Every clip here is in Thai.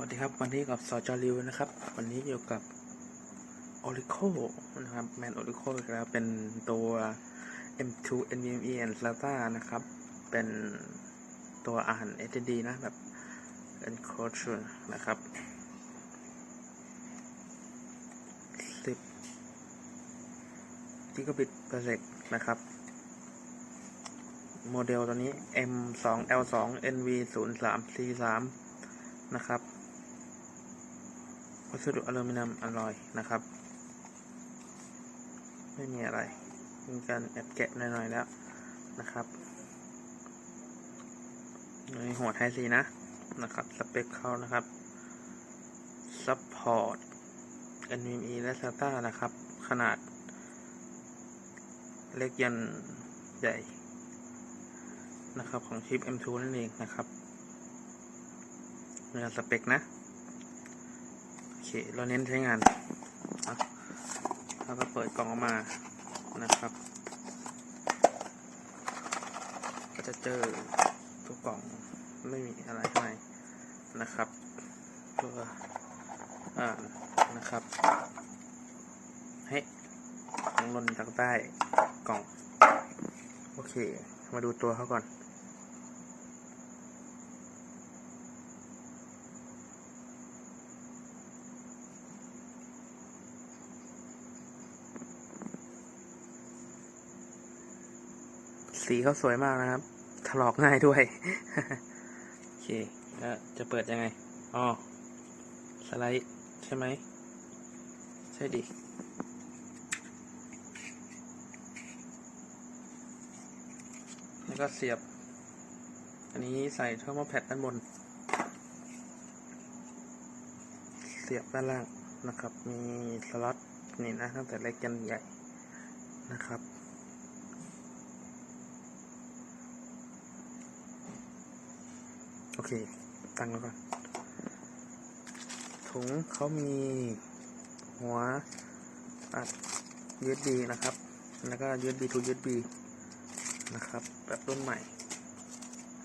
วัสดีครับ วันนี้กับสจริวนะครับ วันนี้อยู่กับ Oracle นะครับ แมน Oracle อีกแล้วเป็นตัว M2 NVMe and SATA นะครับ เป็นตัวอ่าน SSD นะ แบบ encoded นะครับ 10 gigabit per sec นะครับโมเดลตัวนี้ M2L2 NV03C3 นะครับ วัสดุอลูมิเนียมอลลอยนะครับ ไม่มีอะไร มีการแอบแกะหน่อยๆแล้วนะครับในหัวไทซีนะนะครับ สเปคเขานะครับ Support NVMe และ SATA นะครับ ขนาด เล็กยันใหญ่นะครับ ของชิป M2 นั่นเองนะครับเนื้อสเปคนะ เค เราเน้นใช้งานแล้วก็เปิดกล่องออกมานะครับ ก็จะเจอตัวกล่องไม่มีอะไรข้างในนะครับตัวอ่านะครับให้ของลนจากใต้กล่อง โอเค มาดูตัวเขาก่อน สีเขาสวยมากนะครับ ถลอกง่ายด้วย โอเค แล้วจะเปิดยังไง อ๋อ สไลด์ ใช่ไหม ใช่ดิ แล้วก็เสียบ อันนี้ใส่เทอร์โมแพดด้านบน เสียบด้านล่างนะครับ มีสล็อตนี่นะ ตั้งแต่เล็กยันใหญ่นะครับ โอเค ตั้งแล้วก่อน ถุงเขามีหัวอัด USB นะครับ แล้วก็ USB to USB นะครับ แบบรุ่นใหม่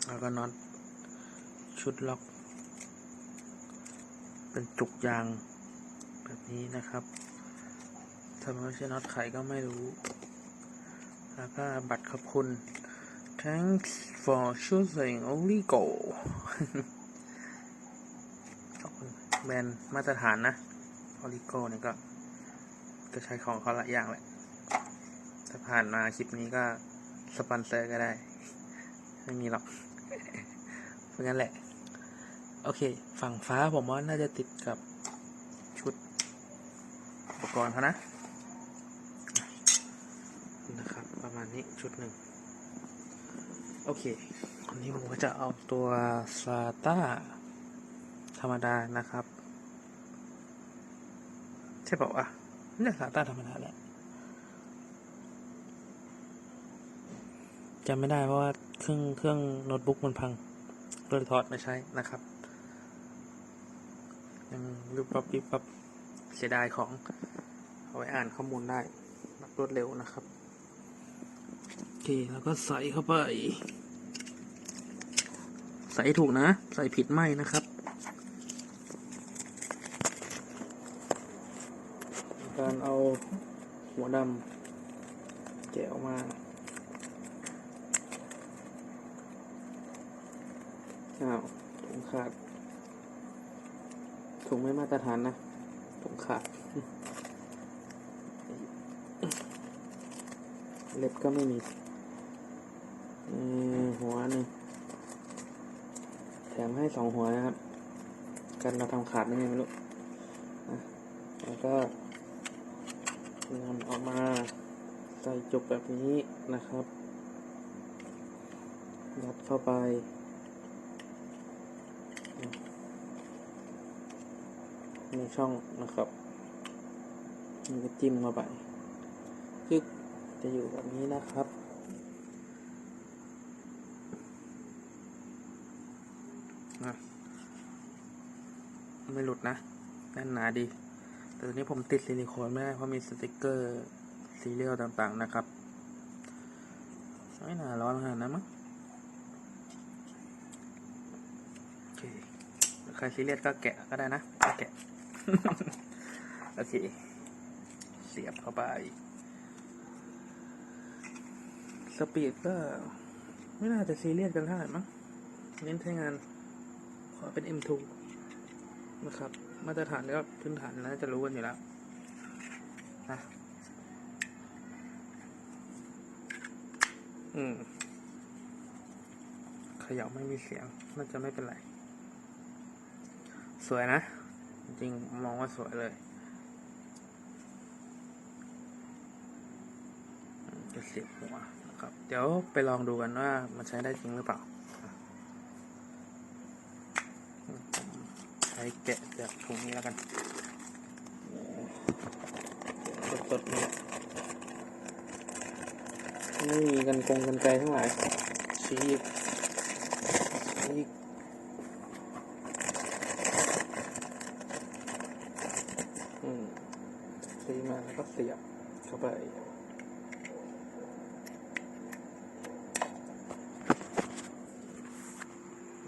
แล้วก็น็อตชุดล็อก เป็นจุกยางแบบนี้นะครับถ้าไม่ใช่น็อตไขก็ไม่รู้ แล้วก็บัตรขอบคุณ thanks for choosing only go แบรนด์มาตรฐานนะ Oligo เนี่ยก็ก็ใช้ของเขาหลายอย่างแหละ ถ้าผ่านมาคลิปนี้ก็สปอนเซอร์ก็ได้ ไม่มีหรอก เพราะงั้นแหละ โอเค ฝั่งฟ้าผมว่าน่าจะติดกับชุดอุปกรณ์เขานะ นะครับ ประมาณนี้ชุดหนึ่ง โอเค วันนี้ผมก็จะเอาตัวซาต้าธรรมดานะครับ ใช่เปล่าวะเรียซาต้าธรรมดาแหละจำไม่ได้เพราะว่าเครื่องเครื่องโน้ตบุ๊กมันพังเลยถอดมาใช้นะครับยังรูปปับริบปับเสียดายของ เอาไว้อ่านข้อมูลได้รวดเร็วนะครับ โอเค แล้วก็ใส่เข้าไป ใส่ถูกนะ ใส่ผิดไม่นะครับการเอาหัวดำแกะออกมาอ้าวถุงขาดถุงไม่มาตรฐานนะถุงขาด เล็บก็ไม่มีอืมหัวหนึ่ง แถมให้สองหัวนะครับ กันเราทำขาดได้ไงไม่รู้แล้วก็นำออกมาใส่จุกแบบนี้นะครับยัดเข้าไปในช่องนะครับมันก็จิ้มเข้าไปคือจะอยู่แบบนี้นะครับ นะไม่หลุดนะแน่นหนาดี แต่ตอนนี้ผมติดซิลิโคนไม่ได้เพราะมีสติกเกอร์ซีเรียลต่างๆนะครับ ไม่น่าร้อนขนาดนั้นมั้งโอเคใครซีเรียสก็แกะก็ได้นะแกะโอเค เสียบเข้าไป สปีดก็ ไม่น่าจะซีเรียสกันเท่าไหร่มั้งเน้นใช้งาน เป็น M2 นะครับ มาตรฐานก็พื้นฐานน่าจะรู้กันอยู่แล้วนะอืมขย่าไม่มีเสียงน่าจะไม่เป็นไร สวยนะ จริงมองว่าสวยเลยจะเสียบหัวนะครับ เดี๋ยวไปลองดูกันว่ามันใช้ได้จริงหรือเปล่าอืมผมใช้แกะจากถุงนี้แล้วกันสดๆเลยไม่มีกันกงกันไกลทั้งหลายชีกชี้อีกอืมซื้อมาแล้วก็เสียบเข้าไป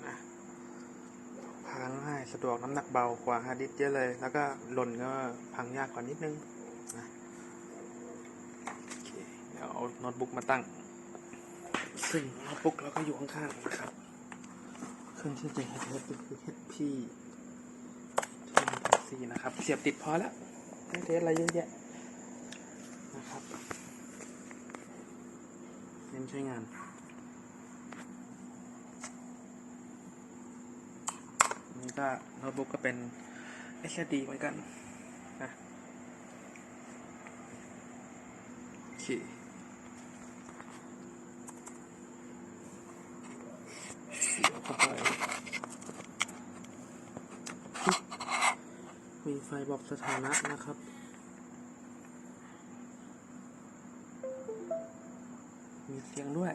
นะพังง่าย สะดวกน้ำหนักเบากว่าฮาร์ดดิสก์เยอะเลย แล้วก็หล่นก็พังยากกว่านิดนึงนะเดี๋ยวเอาโน้ตบุ๊กมาตั้ง ซึ่งโน้ตบุ๊กเราก็อยู่ข้างๆนะครับเครื่องที่จะเฮดก็คือ HP ที่มี Type C นะครับ เสียบติดพอแล้วไม่เทสอะไรเยอะแยะนะครับเน้นใช้งาน นี่ก็โน้ตบุ๊กก็เป็น HDD เหมือนกันนะโอเคเสียข้าไปมีไฟบอกสถานะนะครับมีเสียงด้วย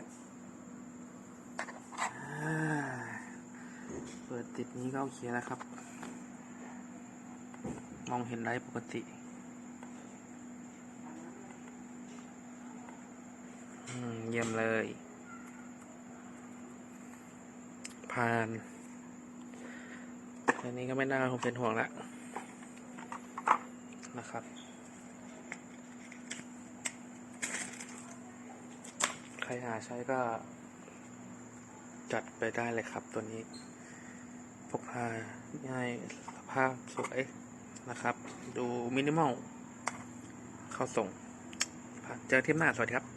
อ่า เปิดติดนี้ก็โอเคแล้วครับ มองเห็นได้ปกติเยี่ยมเลย ผ่านอันนี้ก็ไม่น่าคงเป็นห่วงละนะครับ ใครหาใช้ก็จัดไปได้เลยครับตัวนี้ พกพาง่ายสภาพสวยนะครับ ดูมินิมอล เข้าส่งเจอเทปหน้าสวัสดีครับ